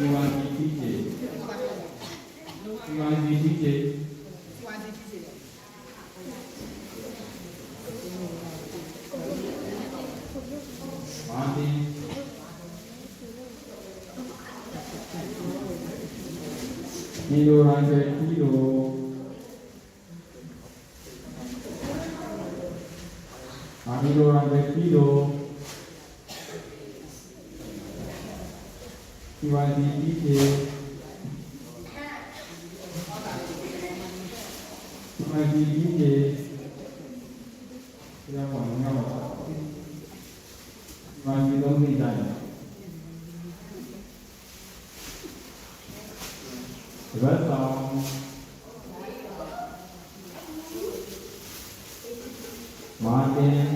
Iwanji DJ. ande, pido. Amigo, range kilo. တင်ဒီလိုရတဲ့ဒီလိုအာဒီလိုရတဲ့ဒီလိုဒီဝါဒီတီကျေဒီဝါဒီတီကျေဒီတော့ဘာလို့ငါ့ဘာဒီလုံးနေကြတယ်ဒီဘက်ဆောင်မာတင်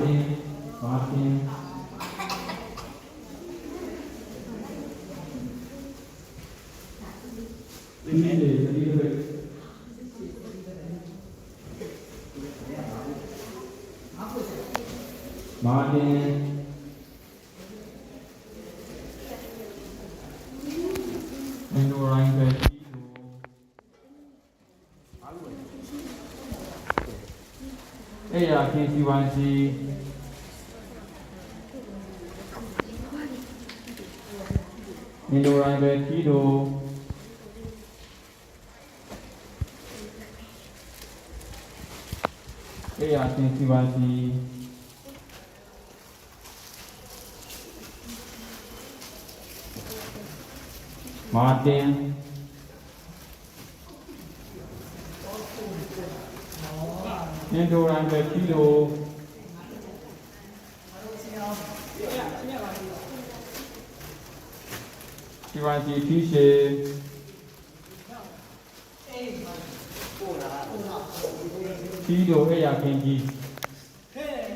tim có tim Tính để đi thôi Martin Andrew Reinbeck အဲ့ရခင်စီဝိုင်းစီမင်းတို့ရိုင်းပဲဒီလိုအဲ့ရခင်စီဝိုင်းစီမာတင် င်တိုတိုင်းပဲကီလိုဒီဝါစီတီရှေကီလိုအဲ့ရခင်ကြီး